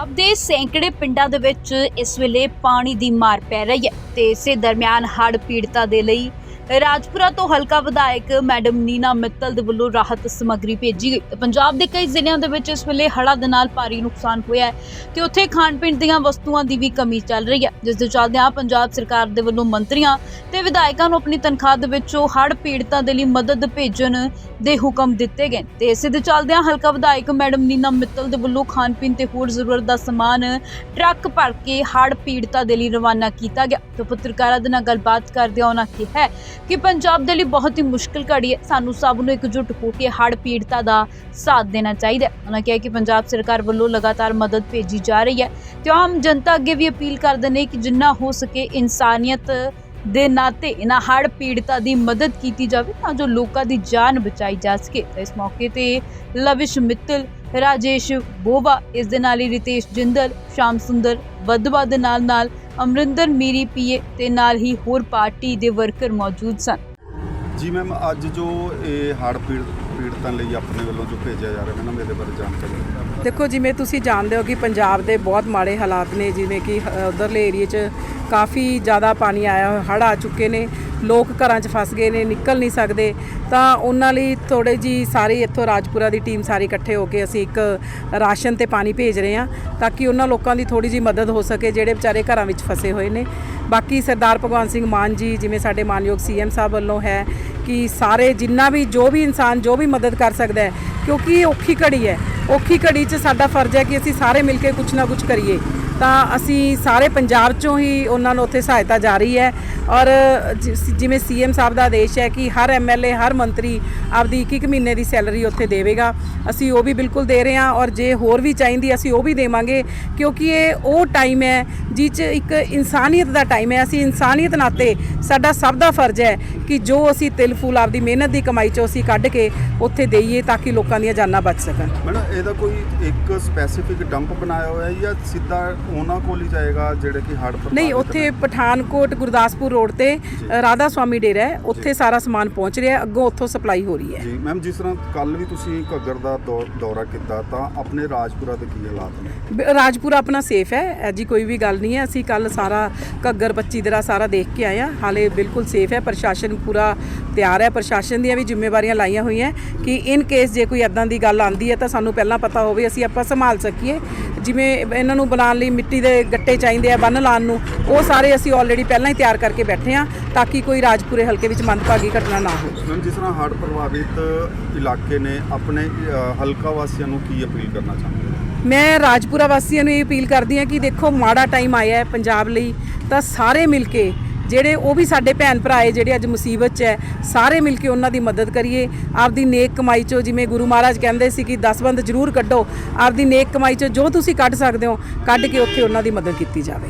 ਪੰਜਾਬ ਦੇ ਸੈਂਕੜੇ ਪਿੰਡਾਂ ਦੇ ਵਿੱਚ ਇਸ ਵੇਲੇ ਪਾਣੀ ਦੀ ਮਾਰ ਪੈ ਰਹੀ ਹੈ ਤੇ ਇਸੇ ਦਰਮਿਆਨ ਹੜ੍ਹ ਪੀੜਤਾਂ ਦੇ ਲਈ ਰਾਜਪੁਰਾ ਤੋਂ ਹਲਕਾ ਵਿਧਾਇਕ ਮੈਡਮ ਨੀਨਾ ਮਿੱਤਲ ਦੇ ਵੱਲੋਂ ਰਾਹਤ ਸਮੱਗਰੀ ਭੇਜੀ ਗਈ। ਪੰਜਾਬ ਦੇ ਕਈ ਜ਼ਿਲ੍ਹਿਆਂ ਦੇ ਵਿੱਚ ਇਸ ਵੇਲੇ ਹੜ੍ਹਾਂ ਦੇ ਨਾਲ ਭਾਰੀ ਨੁਕਸਾਨ ਹੋਇਆ ਹੈ ਤੇ ਉੱਥੇ ਖਾਣ ਪੀਣ ਦੀਆਂ ਵਸਤੂਆਂ ਦੀ ਵੀ ਕਮੀ ਚੱਲ ਰਹੀ ਹੈ, ਜਿਸ ਦੇ ਚੱਲਦਿਆਂ ਪੰਜਾਬ ਸਰਕਾਰ ਦੇ ਵੱਲੋਂ ਮੰਤਰੀਆਂ ਤੇ ਵਿਧਾਇਕਾਂ ਨੂੰ ਆਪਣੀ ਤਨਖਾਹ ਦੇ ਵਿੱਚੋਂ ਹੜ੍ਹ ਪੀੜਤਾਂ ਦੇ ਲਈ ਮਦਦ ਭੇਜਣ ਦੇ ਹੁਕਮ ਦਿੱਤੇ ਗਏ। ਤੇ ਇਸੇ ਦੇ ਚੱਲਦਿਆਂ ਹਲਕਾ ਵਿਧਾਇਕ ਮੈਡਮ ਨੀਨਾ ਮਿੱਤਲ ਦੇ ਵੱਲੋਂ ਖਾਣ ਪੀਣ ਤੇ ਹੋਰ ਜ਼ਰੂਰਤ ਦਾ ਸਮਾਨ, ਟਰੱਕ ਭਰ ਕੇ ਹੜ੍ਹ ਪੀੜਤਾਂ ਦੇ ਲਈ ਰਵਾਨਾ ਕੀਤਾ ਗਿਆ। ਤੇ ਪੱਤਰਕਾਰਾਂ ਦੇ ਨਾਲ ਗੱਲਬਾਤ ਕਰਦਿਆਂ ਉਹਨਾਂ ਕਿਹਾ ਕਿ ਪੰਜਾਬ ਦੇ ਲਈ ਬਹੁਤ ਹੀ ਮੁਸ਼ਕਲ ਘੜੀ ਹੈ। ਸਾਨੂੰ ਸਭ ਨੂੰ ਇਕਜੁੱਟ ਹੋ ਕੇ ਹੜ੍ਹ ਪੀੜਤਾ ਦਾ ਸਾਥ ਦੇਣਾ ਚਾਹੀਦਾ ਹੈ। ਉਹਨਾਂ ਕਿਹਾ ਕਿ ਪੰਜਾਬ ਸਰਕਾਰ ਵੱਲੋਂ ਲਗਾਤਾਰ ਮਦਦ ਭੇਜੀ ਜਾ ਰਹੀ ਹੈ ਤੇ ਆਮ ਜਨਤਾ ਅੱਗੇ ਵੀ ਅਪੀਲ ਕਰਦੇ ਨੇ ਕਿ ਜਿੰਨਾ ਹੋ ਸਕੇ ਇਨਸਾਨੀਅਤ ਦੇ ਨਾਤੇ ਇਹਨਾਂ ਹੜ੍ਹ ਪੀੜਤਾਂ ਦੀ ਮਦਦ ਕੀਤੀ ਜਾਵੇ ਤਾਂ ਜੋ ਲੋਕਾਂ ਦੀ ਜਾਨ ਬਚਾਈ ਜਾ ਸਕੇ। ਇਸ ਮੌਕੇ ਤੇ ਲਵਿਸ਼ ਮਿੱਤਲ, ਰਾਜੇਸ਼ ਬੋਵਾ, ਇਸ ਦੇ ਨਾਲ ਹੀ ਰਿਤੇਸ਼ ਜਿੰਦਲ, ਸ਼ਾਮ ਸੁੰਦਰ ਵਧਵਾ ਦੇ ਨਾਲ ਨਾਲ ਅਮਰਿੰਦਰ ਮੀਰੀ ਪੀਏ ਤੇ ਨਾਲ ਹੀ ਹੋਰ ਪਾਰਟੀ ਦੇ ਵਰਕਰ ਮੌਜੂਦ ਸਨ। ਜੀ ਮੈਮ, ਅੱਜ ਜੋ ਇਹ ਹੜ੍ਹ ਪੀੜ ਪੀੜਤਾਂ ਲਈ ਆਪਣੇ ਵੱਲੋਂ ਜੋ ਭੇਜਿਆ ਜਾ ਰਿਹਾ ਮੈਡਮ ਇਹਦੇ ਬਾਰੇ ਜਾਣਕਾਰੀ ਦਿਓ। ਦੇਖੋ ਜਿਵੇਂ ਤੁਸੀਂ ਜਾਣਦੇ ਹੋ ਕਿ ਪੰਜਾਬ ਦੇ ਬਹੁਤ ਮਾੜੇ ਹਾਲਾਤ ਨੇ ਜਿਵੇਂ ਕਿ ਅ, ਉਧਰਲੇ ਏਰੀਏ 'ਚ ਕਾਫੀ ਜ਼ਿਆਦਾ ਪਾਣੀ ਆਇਆ ਹੜ੍ਹ ਆ ਚੁੱਕੇ ਨੇ ਲੋਕ ਘਰਾਂ 'ਚ ਫਸ ਗਏ ਨੇ ਨਿਕਲ ਨਹੀਂ ਸਕਦੇ ਤਾਂ ਉਹਨਾਂ ਲਈ ਥੋੜੇ ਜੀ ਸਾਰੀ ਇੱਥੋਂ ਰਾਜਪੁਰਾ ਦੀ ਟੀਮ ਸਾਰੀ ਇਕੱਠੇ ਹੋ ਕੇ ਅਸੀਂ ਇੱਕ ਰਾਸ਼ਨ ਤੇ ਪਾਣੀ ਭੇਜ ਰਹੇ ਹਾਂ ਤਾਂ ਕਿ ਉਹਨਾਂ ਲੋਕਾਂ ਦੀ ਥੋੜੀ ਜੀ ਮਦਦ ਹੋ ਸਕੇ ਜਿਹੜੇ ਵਿਚਾਰੇ ਘਰਾਂ ਵਿੱਚ ਫਸੇ ਹੋਏ ਨੇ ਬਾਕੀ ਸਰਦਾਰ ਭਗਵੰਤ ਸਿੰਘ ਮਾਨ ਜੀ ਜਿਵੇਂ ਸਾਡੇ ਮਾਨਯੋਗ ਸੀਐਮ ਸਾਹਿਬ ਵੱਲੋਂ ਹੈ ਕਿ ਸਾਰੇ ਜਿੰਨਾ ਵੀ ਜੋ ਵੀ ਇਨਸਾਨ ਜੋ ਵੀ ਮਦਦ ਕਰ ਸਕਦਾ ਹੈ, ਕਿਉਂਕਿ ਇਹ ਔਖੀ ਘੜੀ ਹੈ। ਔਖੀ ਘੜੀ 'ਚ ਸਾਡਾ ਫਰਜ਼ ਹੈ ਕਿ ਅਸੀਂ ਸਾਰੇ ਮਿਲ ਕੇ ਕੁਝ ਨਾ ਕੁਝ ਕਰੀਏ। ਤਾਂ ਅਸੀਂ ਸਾਰੇ ਪੰਜਾਬ ਚੋਂ ਹੀ ਉਹਨਾਂ ਨੂੰ ਉੱਥੇ ਸਹਾਇਤਾ ਜਾਰੀ ਹੈ ਔਰ ਜਿ- ਜਿਵੇਂ ਸੀਐਮ ਸਾਹਿਬ ਦਾ ਆਦੇਸ਼ ਹੈ ਕਿ ਹਰ ਐਮਐਲਏ ਹਰ ਮੰਤਰੀ ਆਪਦੀ ਇੱਕ ਇੱਕ ਮਹੀਨੇ ਦੀ ਸੈਲਰੀ ਉੱਥੇ ਦੇਵੇਗਾ, ਅਸੀਂ ਉਹ ਵੀ ਬਿਲਕੁਲ ਦੇ ਰਹੇ ਹਾਂ ਔਰ ਜੇ ਹੋਰ ਵੀ ਚਾਹੀਦੀ ਅਸੀਂ ਉਹ ਵੀ ਦੇਵਾਂਗੇ ਕਿਉਂਕਿ ਇਹ ਉਹ ਟਾਈਮ ਹੈ ਜਿਸ 'ਚ ਇੱਕ ਇਨਸਾਨੀਅਤ ਦਾ ਟਾਈਮ ਹੈ, ਅਸੀਂ ਇਨਸਾਨੀਅਤ ਨਾਤੇ ਸਾਡਾ ਸਭ ਦਾ ਫਰਜ਼ ਹੈ ਕਿ ਜੋ ਅਸੀਂ ਤਿਲ ਫੂਲ ਆਪਦੀ ਮਿਹਨਤ ਦੀ ਕਮਾਈ ਚੋਂ ਅਸੀਂ ਕੱਢ ਕੇ ਉੱਥੇ ਦੇਈਏ ਤਾਂ ਕਿ ਲੋਕਾਂ ਦੀਆਂ ਜਾਨਾਂ ਬਚ ਸਕਣ। ਮੈਡਮ, ਇਹਦਾ ਕੋਈ ਇੱਕ ਸਪੈਸੀਫਿਕ ਡੰਪ ਬਣਾਇਆ ਹੋਇਆ ਹੈ ਜਾਂ ਸਿੱਧਾ ਉਹਨਾਂ ਕੋਲ ਹੀ ਜਾਏਗਾ ਜਿਹੜੇ ਕਿ ਹੜ੍ਹ ਪ੍ਰਭਾਵਿਤ ਨਹੀਂ ਉੱਥੇ ਪਠਾਨਕੋਟ ਗੁਰਦਾਸਪੁਰ ਰੋਡ ਤੇ ਰਾਧਾ ਸਵਾਮੀ ਡੇਰਾ ਹੈ। ਉੱਥੇ ਸਾਰਾ ਸਮਾਨ ਪਹੁੰਚ ਰਿਹਾ ਹੈ। ਅੱਗੋਂ ਉੱਥੋਂ ਸਪਲਾਈ ਹੋ ਰਹੀ ਹੈ। ਜੀ ਮੈਮ ਜਿਸ ਤਰ੍ਹਾਂ ਕੱਲ ਵੀ ਤੁਸੀਂ ਘੱਗਰ ਦਾ ਦੌ- ਦੌਰਾ ਕੀਤਾ ਤਾਂ ਆਪਣੇ ਰਾਜਪੁਰਾ ਦੇ ਕੀ ਹਾਲਾਤ ਨੇ? ਬ- ਰਾਜਪੁਰਾ ਆਪਣਾ ਸੇਫ ਹੈ। ਐਜੀ ਕੋਈ ਵੀ ਗੱਲ ਨਹੀਂ ਹੈ। ਅਸੀਂ ਕੱਲ ਸਾਰਾ ਘੱਗਰ 25 ਦਰਾ ਸਾਰਾ ਦੇਖ ਕੇ ਆਏ ਹਾਂ। ਹਾਲੇ ਬਿਲਕੁਲ ਸੇਫ ਹੈ। ਪ੍ਰਸ਼ਾਸਨ ਪੂਰਾ ਤਿਆਰ ਹੈ। ਪ੍ਰਸ਼ਾਸਨ ਦੀਆਂ ਵੀ ਜ਼ਿੰਮੇਵਾਰੀਆਂ ਲਾਈਆਂ ਹੋਈਆਂ ਕਿ ਇਨ ਕੇਸ ਜੇ ਕੋਈ ਐਦਾਂ ਦੀ ਗੱਲ ਆਂਦੀ ਹੈ ਤਾਂ ਸਾਨੂੰ ਪਹਿਲਾਂ ਪਤਾ ਹੋਵੇ ਅਸੀਂ ਆਪਾਂ ਸੰਭਾਲ ਸਕੀਏ। ਜਿਵੇਂ ਇਹਨਾਂ ਨੂੰ ਬਣਾਉਣ ਲਈ ਮਿੱਟੀ ਦੇ ਗੱਟੇ ਚਾਹੀਦੇ ਆ ਬੰਨ ਲਾਉਣ ਨੂੰ ਉਹ ਸਾਰੇ ਅਸੀਂ ਆਲਰੇਡੀ ਪਹਿਲਾਂ ਹੀ ਤਿਆਰ ਕਰਕੇ ਬੈਠੇ ਹਾਂ ਤਾਂ ਕਿ ਕੋਈ ਰਾਜਪੁਰੇ ਹਲਕੇ ਵਿੱਚ ਮੰਦਭਾਗੀ ਘਟਨਾ ਨਾ ਹੋਵੇ। ਮੈਮ ਜਿਸ ਤਰ੍ਹਾਂ ਹੜ੍ਹ ਪ੍ਰਭਾਵਿਤ ਇਲਾਕੇ ਨੇ ਆਪਣੇ ਹਲਕਾ ਵਾਸੀਆਂ ਨੂੰ ਕੀ ਅਪੀਲ ਕਰਨਾ ਚਾਹੁੰਦੇ ਮੈਂ ਰਾਜਪੁਰਾ ਵਾਸੀਆਂ ਨੂੰ ਇਹ ਅਪੀਲ ਕਰਦੀ ਹਾਂ ਕਿ ਦੇਖੋ ਮਾੜਾ ਟਾਈਮ ਆਇਆ ਹੈ ਪੰਜਾਬ ਲਈ ਤਾਂ ਸਾਰੇ ਮਿਲ ਕੇ ਜਿਹੜੇ ਉਹ ਵੀ ਸਾਡੇ ਭੈਣ ਭਰਾ ਏ ਜਿਹੜੇ ਅੱਜ ਮੁਸੀਬਤ 'ਚ ਹੈ, ਸਾਰੇ ਮਿਲ ਕੇ ਉਹਨਾਂ ਦੀ ਮਦਦ ਕਰੀਏ। ਆਪਦੀ ਨੇਕ ਕਮਾਈ 'ਚੋਂ ਜਿਵੇਂ ਗੁਰੂ ਮਹਾਰਾਜ ਕਹਿੰਦੇ ਸੀ ਕਿ ਦਸਵੰਦ ਜ਼ਰੂਰ ਕੱਢੋ, ਆਪਦੀ ਨੇਕ ਕਮਾਈ 'ਚੋਂ ਜੋ ਤੁਸੀਂ ਕੱਢ ਸਕਦੇ ਹੋ, ਕੱਢ ਕੇ ਉੱਥੇ ਉਹਨਾਂ ਦੀ ਮਦਦ ਕੀਤੀ ਜਾਵੇ।